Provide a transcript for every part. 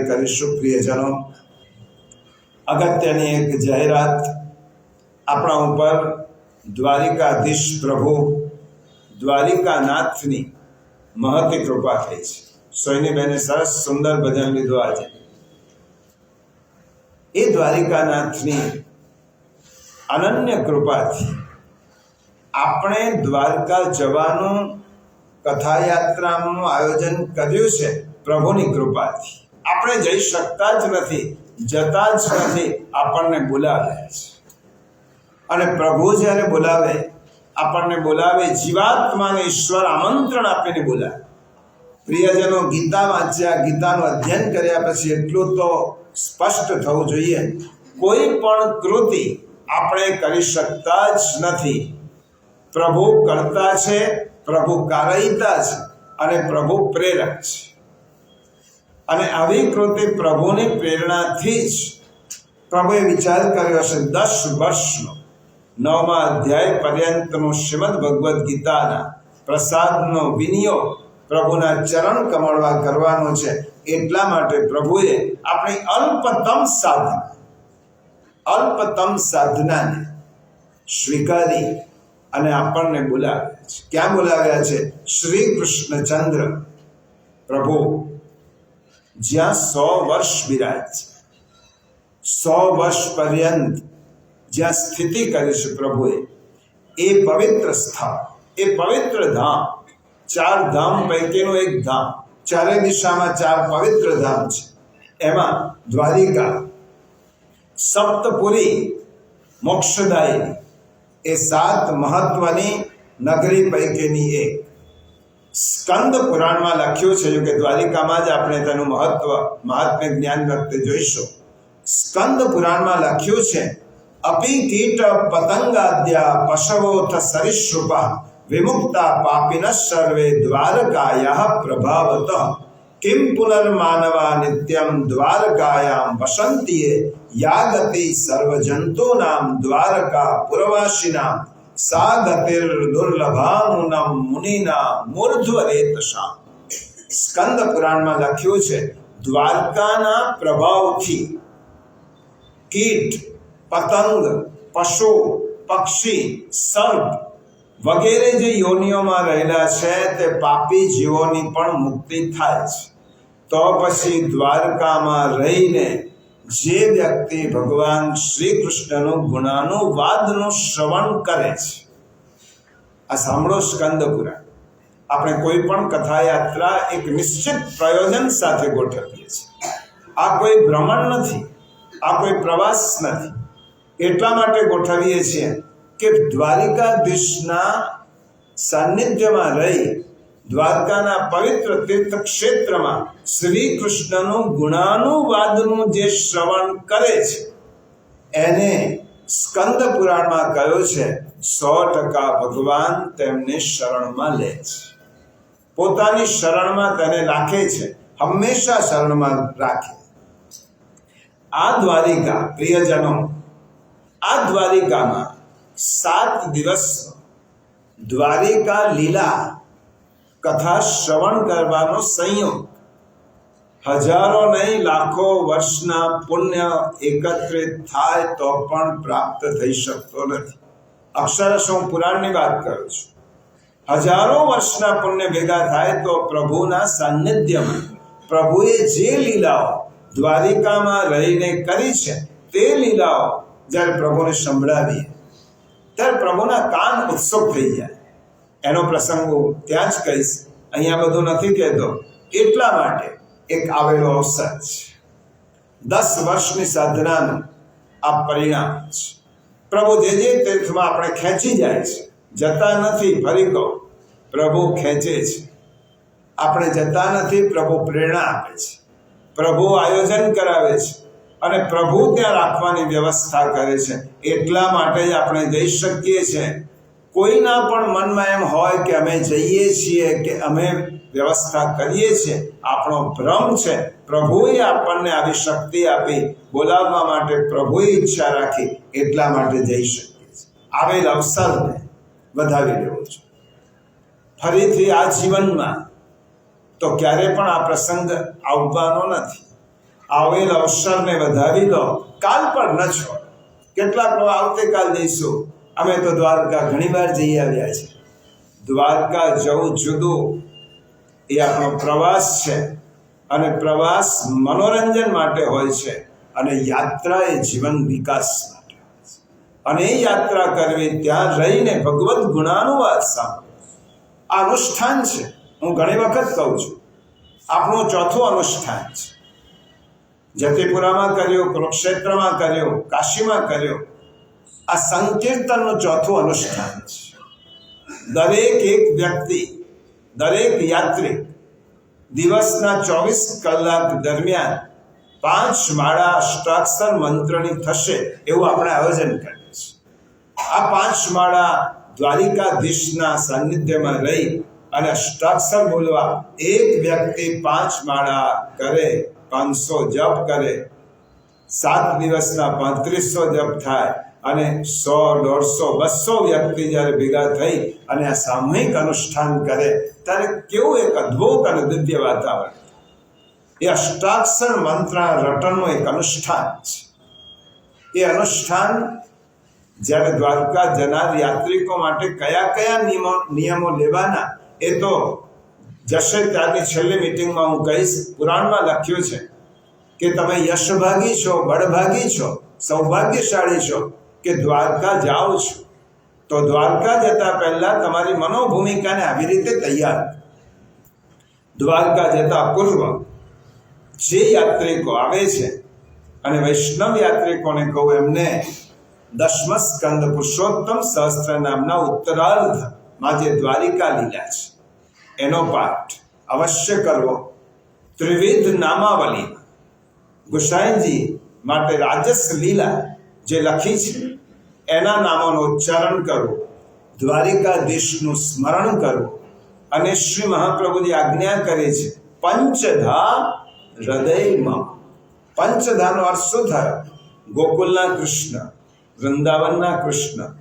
જાણકારી કરીશું, પ્રિયજનો. અગત્યની એક જાહેરાત આપણા ઉપર દ્વારિકાધીશ પ્રભુ દ્વારિકાનાથની મહતી કૃપા થઈ છે. સોયનીબેને સરસ સુંદર ભજન લીધું આજે. એ દ્વારિકાનાથની અનન્ય કૃપાથી આપણે દ્વારકા જવાનું કથાયાત્રાનું આયોજન કર્યું છે પ્રભુની કૃપાથી. આપણે જઈ શકતા જ નથી, જતા જ નથી, આપણને બોલાવે છે અને પ્રભુ જ્યારે બોલાવે, આપણને બોલાવે, જીવાત્માને ઈશ્વર આમંત્રણ આપીને બોલાવે. પ્રિયજનો, ગીતા વાંચ્યા, ગીતાનું અધ્યયન કર્યા પછી એટલું તો સ્પષ્ટ થવું જોઈએ. કોઈ પણ કૃતિ આપણે કરી શકતા જ નથી. પ્રભુ કરતા છે, પ્રભુ કારયિતા છે અને પ્રભુ પ્રેરક છે. અને આવી કૃતિ પ્રભુની પ્રેરણાથી જ પ્રભુએ વિચાર કર્યો છે દસ વર્ષનો. નવમા અધ્યાય પર્યંતનું શ્રીમદ ભગવદ્ ગીતાના પ્રસાદનો વિનિયોગ પ્રભુના ચરણ કમળવા કરવાનો છે. એટલા માટે પ્રભુએ આપણી અલ્પતમ સાધના, અલ્પતમ સાધનાને સ્વીકારી અને આપણને બોલાવ્યા છે. ક્યાં બોલાવ્યા છે? શ્રી કૃષ્ણચંદ્ર. પ્રભુ જ્યાં સો વર્ષ બિરાજ. છે સો વર્ષ પર્યંત જ્યાં સ્થિતિ કરી છે પ્રભુએ. એ પવિત્ર સ્થળ, એ પવિત્ર ધામ. ચાર ધામ પૈકીનું એક ધામ. ચારે દિશામાં ચાર પવિત્ર ધામ છે. એમાં દ્વારિકા, સપ્તપુરી મોક્ષદાયી એ સાત મહત્વની નગરી પૈકીની એક. સ્કંદ પુરાણમાં લખ્યું છે જો કે દ્વારિકામાં જ આપણે તેનું મહત્વ, મહાત્મ્ય જ્ઞાન વખતે જોઈશું. સ્કંદ પુરાણમાં લખ્યું છે, અપી કીટ પતંગાદ્યા પશવોથ સરિસૃપા વિમુક્તા પાપિન સર્વે દ્વારકાયા પ્રભાવત। કિમ પુનર્માનવા નિત્યમ દ્વારકાયામ વસંતીએ યાગતિ સર્વજંતુનામ દ્વારકા પુરવાસિનામ। સા ગતિર મુનિના મુનિના મૂર્ધ્વરેતશામ સ્કંદ પુરાણમાં લખ્યું છે દ્વારકાના પ્રભાવથી કીટ પતંગ પશુ પક્ષી સર્પ વગેરે જે યોનિઓમાં રહેલા છે તે પાપી જીવોની પણ મુક્તિ થાય છે તો પછી દ્વારકામાં રહીને જે વ્યક્તિ ભગવાન શ્રી કૃષ્ણનું ગુણાનુવાદનું શ્રવણ કરે છે. આ સાંભળો સ્કંદ આપણે કોઈ પણ કથા યાત્રા એક નિશ્ચિત પ્રયોજન સાથે ગોઠવીએ છીએ. આ કોઈ ભ્રમણ નથી, આ કોઈ પ્રવાસ નથી. એટલા માટે ગોઠવીએ છીએ કે દ્વારિકાધીશના સાનિધ્યમાં રહી દ્વારકાના પવિત્ર તીર્થ ક્ષેત્રમાં શ્રી કૃષ્ણનું ગુણાનુવાદનું જે શ્રવણ કરે છે, એને સ્કંદ પુરાણમાં કહ્યું છે, સો ટકા ભગવાન તેમને શરણમાં લે છે. પોતાની શરણમાં તેને રાખે છે, હંમેશા શરણમાં રાખે. આ દ્વારિકા, પ્રિયજનો, આ દ્વારિકામાં સાત દિવસ દ્વારિકા લીલા કથા શ્રવણ કરવાનો સંયોગ હજારો નહીં, લાખો વર્ષના પુણ્ય એકત્રિત થાય તો પણ પ્રાપ્ત થઈ શકતો નથી. અક્ષરશ હું પુરાણની વાત કરું છું. હજારો વર્ષના પુણ્ય ભેગા થાય તો પ્રભુના સાનિધ્યમાં, પ્રભુએ જે લીલાઓ દ્વારિકામાં રહીને કરી છે, તે લીલાઓ જ્યારે પ્રભુને સંભળાવીએ, ત્યારે પ્રભુના કાન ઉત્સુક થઈ જાય. એનો પ્રસંગ હું ત્યાં જ કહીશ. અહીંયા બધું નથી કહેતો. એટલા માટે એક આવેલો અવસર છે. દસ વર્ષની સાધનાનું આ પરિણામ છે. પ્રભુ જે જે તીર્થમાં આપણે ખેંચી જાય છે, જતા નથી, ફરી કહો, પ્રભુ ખેંચે છે. આપણે જતા નથી, પ્રભુ પ્રેરણા આપે છે. પ્રભુ આયોજન કરાવે છે અને પ્રભુ ત્યાં રાખવાની વ્યવસ્થા કરે છે. એટલા માટે જ આપણે જઈ શકીએ છીએ. કોઈના પણ મનમાં એમ હોય કે અમે જઈએ છીએ, કે અમે વ્યવસ્થા કરીએ છીએ, આપણો ભ્રમ છે, પ્રભુએ આપણને આવી શક્તિ આપી, બોલાવવા માટે પ્રભુએ ઈચ્છા રાખી, એટલા માટે જઈ શકીએ છીએ. આવેલ અવસરને વધાવી લેવો છે ફરીથી આ જીવનમાં તો ક્યારે પણ આ પ્રસંગ આવવાનો નથી. આવેલ અવસરને વધાવી લો. કાલ પર ન છો કેટલાક લોકો આવતીકાલ જઈશું અમે તો દ્વારકા ઘણી વાર જઈ આવ્યા છે દ્વારકા જવું જુદું એ આપણો પ્રવાસ છે અને પ્રવાસ મનોરંજન માટે હોય છે અને યાત્રા એ જીવન વિકાસ માટે હોય છે. અને એ યાત્રા કરવી ત્યાં રહીને ભગવદ્ ગુણાનુવાદ સાંભળો. આ અનુષ્ઠાન છે, હું ઘણી વખત કહું છું. આપણું ચોથું અનુષ્ઠાન છે. જતીપુરામાં કર્યો, કુરુક્ષેત્રમાં કર્યો, કાશીમાં કર્યો આ સંકીર્તનનું ચોથું અનુષ્ઠાન છે. દરેક એક વ્યક્તિ, દરેક યાત્રિક દિવસના ચોવીસ કલાક દરમિયાન પાંચ માળા અષ્ટાક્ષર મંત્રની થશે એવું આપણે આયોજન કરીએ છીએ. આ પાંચ માળા દ્વારિકાધીશના સાનિધ્યમાં રહી અને અષ્ટાક્ષર બોલવા એક વ્યક્તિ પાંચ માળા કરે, પાંચસો જપ કરે, સાત દિવસના પાંત્રીસો જપ થાય અને સો, દોઢસો, બસો વ્યક્તિ જ્યારે ભેગા થઈ અને આ સામૂહિક અનુષ્ઠાન કરે, ત્યારે કેવું એક અદ્ભુત અને દિવ્ય વાતાવરણ. એ અષ્ટાક્ષર મંત્ર રટનનું એક અનુષ્ઠાન છે. એ અનુષ્ઠાન જ્યારે દ્વારકા જનાર યાત્રિકો માટે કયા કયા નિયમો નિયમો લેવાના, એ તો જશે ત્યારની છેલ્લી મિટિંગમાં હું કહીશ, પુરાણમાં લખ્યું છે કે તમે યશભાગી છો, બળભાગી છો, સૌભાગ્યશાળી છો કે દ્વારકા જાઓ છો, તો દ્વારકા જતા પહેલા તમારી મનોભૂમિકાને આવી રીતે તૈયાર દ્વારકા જતા પૂર્વ જે યાત્રિકો આવે છે અને વૈષ્ણવ યાત્રિકોને કહું એમને દસમ સ્કંદ પુરુષોત્તમ સહસ્ત્ર નામના ઉત્તરાર્ધમાં જે દ્વારિકા લીલા છે. એનો પાઠ અવશ્ય કરવો. ત્રિવિધ નામાવલી. ગુસાઈજી માટે રાજસ લીલા જે લખી છે, એના નામોનું ઉચ્ચારણ કરવું દ્વારિકાધીશનું સ્મરણ કરવું અને શ્રી મહાપ્રભુની આજ્ઞા કરે છે, પંચધા હૃદયમાં. પંચધાનો અર્થ શું થયો? ગોકુલના કૃષ્ણ, વૃંદાવનના કૃષ્ણ,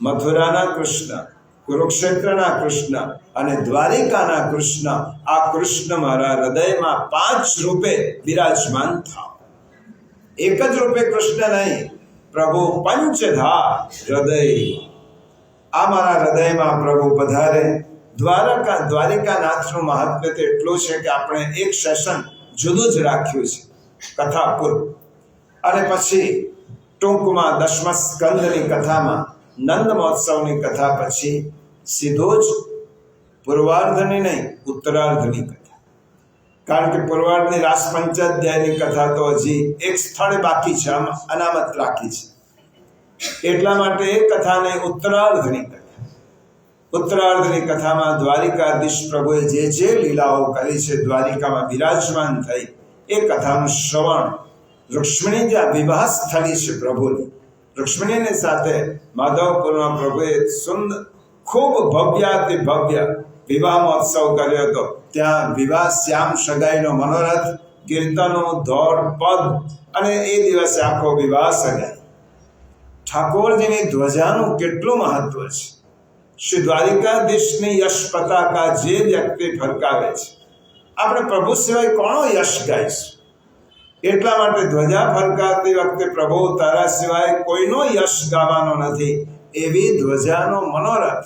મથુરાના કૃષ્ણ, કુરુક્ષેત્રના કૃષ્ણ અને દ્વારિકાના કૃષ્ણ આ કૃષ્ણ મારા હૃદયમાં પાંચ રૂપે બિરાજમાન થાવ એક જ રૂપે કૃષ્ણ નહીં પ્રભુ પંચધા હૃદય આ મારા હૃદયમાં પ્રભુ પધારે. દ્વારકા દ્વારિકાનાથનું મહાત્મ્ય તો એટલું છે કે આપણે એક સેશન જુદું જ રાખ્યું છે. કથા અને પછી ટૂંકમાં દશમ સ્કંદની કથામાં નંદ મહોત્સવની કથા પછી સીધો જ પૂર્વાર્ધની નહીં, ઉત્તરાર્ધની કથા. કારણ કે પૂર્વાર્ધની રાસ પંચાધ્યાયની કથા તો હજી એક સ્થળ બાકી છે અનામત રાખી છે. એટલા માટે એ કથાને ઉત્તરાર્ધની ઉત્તરાર્ધની કથામાં દ્વારિકાધીશ પ્રભુએ જે જે લીલાઓ કરી છે, દ્વારિકામાં બિરાજમાન થઈ, એ કથાનું શ્રવણ રૂક્ષ્મણી જે વિવાહ સ્થળી છે પ્રભુની. રૂક્ષ્મણીની સાથે માધવપુરમાં પ્રભુએ સુંદર ખૂબ ભવ્યાતિ ભવ્ય વિવાહ મહોત્સવ કર્યો હતો. ત્યાં વિવાહ શ્યામ સગાઈનો મનોરથ, કીર્તનો, ધોર, પદ અને એ દિવસે આખો વિવાહ સગાઈ. ઠાકોરજીની ધ્વજાનું કેટલું મહત્વ છે? શ્રી દ્વારિકાધીશની યશ પતાકા જે વ્યક્તિ ફરકાવે છે. આપણે પ્રભુ સિવાય કોણો યશ ગાઈશું? એટલા માટે ધ્વજા ફરકાવતી વખતે પ્રભુ તારા સિવાય કોઈનો યશ ગાવાનો નથી, એવી ધ્વજાનો મનોરથ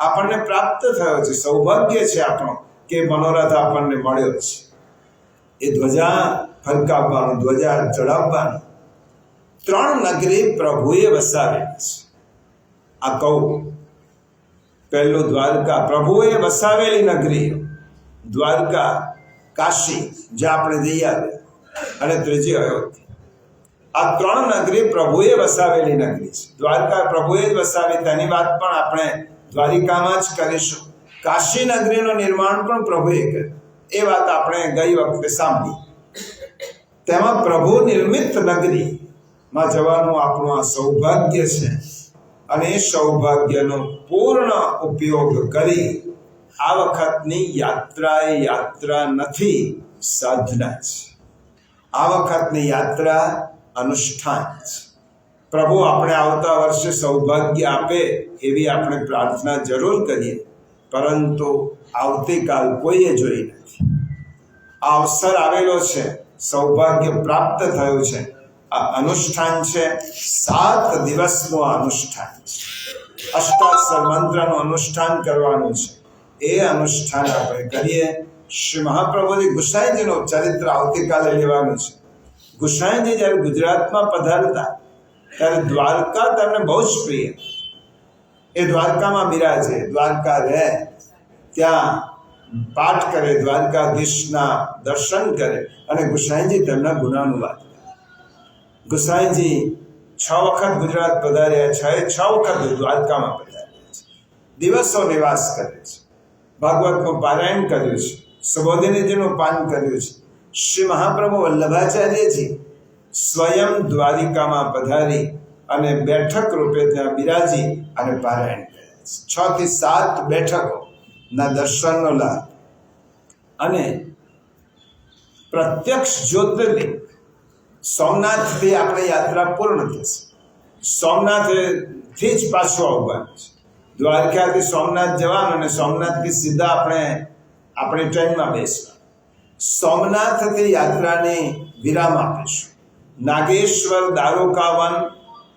આપણને પ્રાપ્ત થયો છે, સૌભાગ્ય છે આપણો કે મનોરથ આપણને મળ્યો છે. એ ધ્વજા ફરકાવવાનું, ધ્વજા ચડાવવાનું ત્રણ નગરી પ્રભુએ વસાવેલી છે. આ કહું, પહેલું દ્વારકા પ્રભુએ વસાવેલી નગરી, દ્વારકા કાશી જે આપણે જઈ આવ્યા અને ત્રીજી અયોધ્યા. આ ત્રણ નગરી પ્રભુએ વસાવેલી નગરી છે. દ્વારકા પ્રભુએ જ વસાવી, તેની વાત પણ આપણે દ્વારિકામાં જ કરીશું. કાશી નગરીનું નિર્માણ પણ પ્રભુએ કર્યું. એ વાત આપણે ગઈ વખતે સાંભળી. તેમાં પ્રભુ નિર્મિત નગરીમાં જવાનું આપણું આ સૌભાગ્ય છે. અને એ સૌભાગ્યનો પૂર્ણ ઉપયોગ કરી આ વખતની યાત્રા એ યાત્રા નથી, સાધના છે આ વખતની યાત્રા અનુષ્ઠાન છે પ્રભુ, આપણે આવતા વર્ષે સૌભાગ્ય આપે એવી આપણે પ્રાર્થના જરૂર કરીએ. પરંતુ આવતીકાલ કોઈએ જોઈ નથી. આ અવસર આવેલો છે, સૌભાગ્ય પ્રાપ્ત થયું છે. આ અનુષ્ઠાન છે, સાત દિવસનું અનુષ્ઠાન છે. અષ્ટાક્ષર મંત્રનું અનુષ્ઠાન કરવાનું છે. એ અનુષ્ઠાન આપણે કરીએ. શ્રી મહાપ્રભુજી ગુસાઈજીનું ચરિત્ર આવતીકાલે લેવાનું છે. ગુસાઈજી જ્યારે ગુજરાતમાં પધારતા ત્યારે દ્વારકા તમને બહુ જ પ્રિય. એ દ્વારકામાં બિરાજે. દ્વારકા રહે. ત્યાં પાઠ કરે, દ્વારકાધીશના દર્શન કરે અને ગુસાઈજી તેમના ગુનાનું વાત ગુસાઈજી છ વખત ગુજરાત પધાર્યા છ છ વખત દ્વારકામાં પધાર્યા છે. દિવસો નિવાસ કરે છે. ભાગવતનું પારાયણ કર્યું છે. સુબોધિનીજીનું પાન કર્યું છે. શ્રી મહાપ્રભુ વલ્લભાચાર્યજી સ્વયં દ્વારિકામાં પધારી અને બેઠક રૂપે ત્યાં બિરાજી અને પારાયણ કરે છે. થી સાત બેઠકો ના દર્શનનો લાભ. અને પ્રત્યક્ષ જ્યોતિર્લિંગ. સોમનાથથી આપણે યાત્રા પૂર્ણ થશે. સોમનાથથી જ પાછું આવવાનું છે. દ્વારકાથી સોમનાથ જવાનું અને સોમનાથથી સીધા આપણે, આપણી ટ્રેનમાં બેસવાનું. સોમનાથથી યાત્રાને વિરામ આપીશું. નાગેશ્વર દારૂકાવન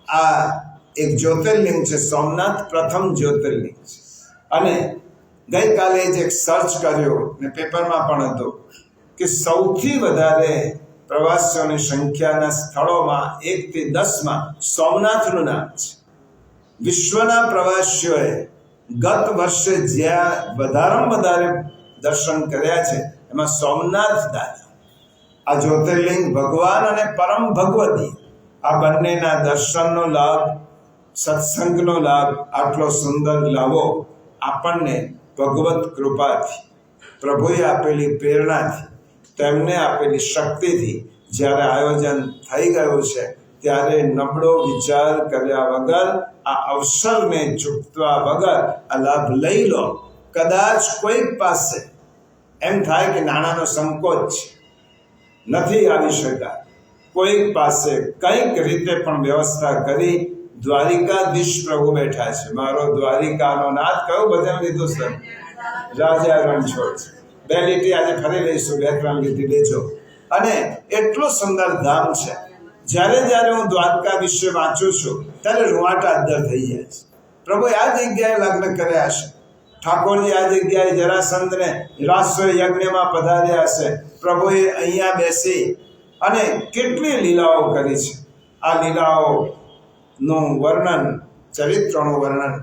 આ એક જ્યોતિર્લિંગ છે, સોમનાથ પ્રથમ જ્યોતિર્લિંગ છે. અને ગઈકાલે જ એક સર્ચ કર્યો ને પેપરમાં પણ હતો કે સૌથી વધારે પ્રવાસીઓની સંખ્યાના સ્થળોમાં એકથી દસમાં સોમનાથનું નામ છે. વિશ્વના પ્રવાસીઓએ ગત વર્ષે જ્યાં વધારેમાં વધારે દર્શન કર્યા છે, એમાં સોમનાથ દાદા. આ જ્યોતિર્લિંગ ભગવાન અને પરમ ભગવતી. આ બંનેના દર્શનનો લાભ, સત્સંગનો લાભ આટલો સુંદર લાવો, આપણને ભગવત કૃપાથી, પ્રભુએ આપેલી પ્રેરણાથી, તેમને આપેલી શક્તિથી જ્યારે આયોજન થઈ ગયું છે, ત્યારે નબળો વિચાર કર્યા વગર, આ અવસરને ચૂકવા વગર, આ લાભ લઈ લો. કદાચ કોઈક પાસે એમ થાય કે નાણાંનો સંકોચ છે. નથી આવી શકતા. કોઈક પાસે કંઈક રીતે પણ વ્યવસ્થા કરી દ્વારિકાધીશ પ્રભુ બેઠા છે. મારો દ્વારિકાનો નાથ કયો ભજન લીધું, સર? રાજા રણછોડ બે લીટી આજે ફરી લઈશું, બે ત્રણ લીટી લેજો. અને એટલું સુંદર ધામ છે. જ્યારે જ્યારે હું દ્વારકા વિશે વાંચું છું, ત્યારે રૂવાટા અંદર થઈ જાય છે. પ્રભુએ આ જગ્યાએ લગ્ન કર્યા છે. ઠાકોરજી આ જગ્યાએ જરાસંદને રાષ્ટ્ર યજ્ઞમાં પધાર્યા છે પ્રભુએ અહીંયા બેસી અને કેટલી લીલાઓ કરી છે. આ લીલાઓ નું વર્ણન, ચરિત્રનું વર્ણન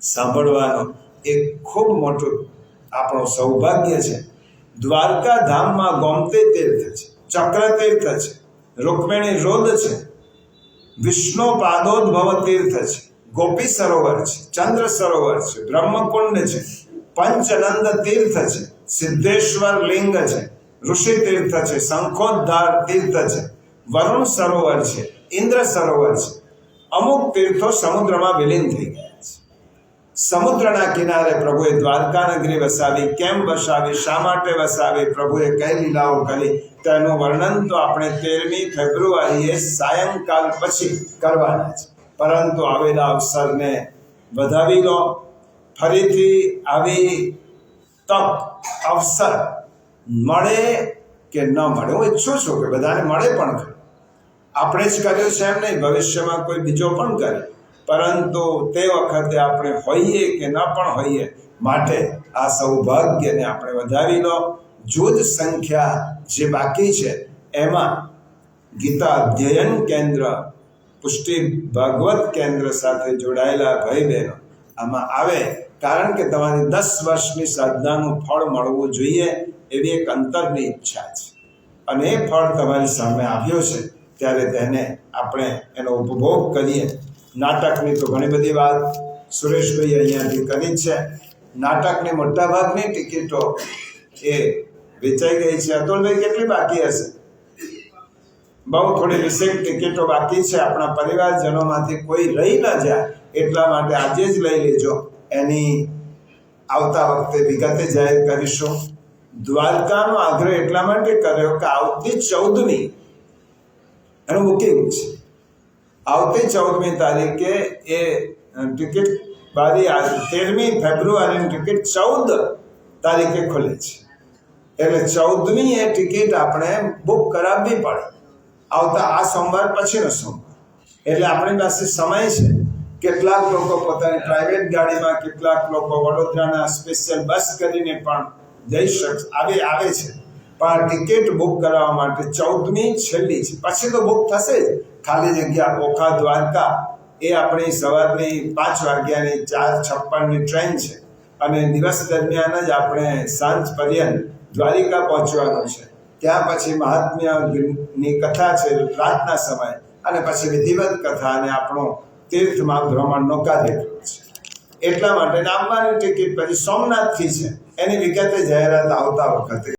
સાંભળવાનું એ ખૂબ મોટું આપણું સૌભાગ્ય છે. દ્વારકા ધામમાં ગોમતે તીર્થ છે, ચક્ર તીર્થ છે, રૂકમિણી રોદ છે, વિષ્ણુ પાદોદ્ભવ તીર્થ છે, ગોપી સરોવર છે, ચંદ્ર સરોવર છે, બ્રહ્મકુંડ છે, પંચનંદ તીર્થ છે, સિદ્ધેશ્વર લિંગ છે ઋષિ તીર્થ છે શંખોદ્ધાર તીર્થ છે, વરુણ સરોવર છે, ઇન્દ્ર સરોવર છે. અમુક તીર્થો સમુદ્રમાં વિલીન થઈ ગયા છે. સમુદ્રના કિનારે પ્રભુએ દ્વારકા નગરી વસાવી, કેમ વસાવી, શા માટે વસાવી, પ્રભુએ કઈ લીલાઓ કરી, તેનું વર્ણન તો આપણે તેરમી ફેબ્રુઆરીએ સાયંકાલ પછી કરવાના છે. પરંતુ આવેલા અવસરને વધાવી લો. ફરીથી આવી તક, અવસર મળે કે ન મળે? હું ઈચ્છું છું કે બધાને મળે પણ ખરું. આપણે જ કર્યું છે એમ નહીં, ભવિષ્યમાં કોઈ બીજો પણ કરે. પરંતુ તે વખતે આપણે હોઈએ કે ન પણ હોઈએ, માટે આ સૌભાગ્યને આપણે વધારી લો. જૂથ સંખ્યા જે બાકી છે, એમાં ગીતા અધ્યયન કેન્દ્ર, પુષ્ટિ ભાગવત કેન્દ્ર સાથે જોડાયેલા ભાઈ બહેનો, આમાં આવે. કારણ કે તમારી દસ વર્ષની સાધનાનું ફળ મળવું જોઈએ. એવી એક અંતરની ઈચ્છા છે. અને એ ફળ તમારી સામે આવ્યો છે, ત્યારે તેને આપણે એનો ઉપભોગ કરીએ. નાટકની તો ઘણી બધી વાત સુરેશભાઈ અહીંયાથી કરી છે. નાટકની મોટાભાગની ટિકિટો એ વેચાઈ ગઈ છે. અતુલભાઈ કેટલી બાકી હશે? બહુ થોડી વિશેષ ટિકિટો બાકી છે. આપણા પરિવારજનોમાંથી કોઈ રહી ન જાય એટલા માટે આજે જ લઈ લેજો. એની આવતા વખતે વિગતે જાહેર કરીશું. દ્વારકાનો આગ્રહ એટલા માટે કર્યો કે આવતી ચૌદમી એનું બુકિંગ છે. આવતી ચૌદમી તારીખે એ ટિકિટ બારી તેરમી ફેબ્રુઆરીની ટિકિટ ચૌદ તારીખે ખુલે છે. એટલે ચૌદમી એ ટિકિટ આપણે બુક કરાવવી પડે. આવતા આ સોમવાર પછીનો સોમવાર. એટલે આપણી પાસે સમય છે. કેટલાક લોકો પોતાની પ્રાઇવેટ ગાડીમાં, કેટલાક લોકો વડોદરાના સ્પેશિયલ બસ કરીને પણ જઈ શક આવે આવે છે. પણ ટિકિટ બુક કરાવવા માટે ચૌદમી છેલ્લી છે. પછી તો બુક થશે જ. ખાલી જગ્યા ઓખા દ્વારકા. એ આપણી સવારની પાંચ વાગ્યાની ચાર છપ્પનની ટ્રેન છે. અને દિવસ દરમિયાન જ આપણે સાંજ પર્યંત દ્વારિકા પહોંચવાનું છે. ત્યાં પછી મહાત્મ્યની કથા છે રાતના સમય અને પછી વિધિવત કથા અને આપણો તીર્થમાં ભ્રમણનો કાર્યક્રમ છે. એટલા માટે આવવાની ટિકિટ પછી સોમનાથથી છે. એની વિગતે જાહેરાત આવતા વખતે.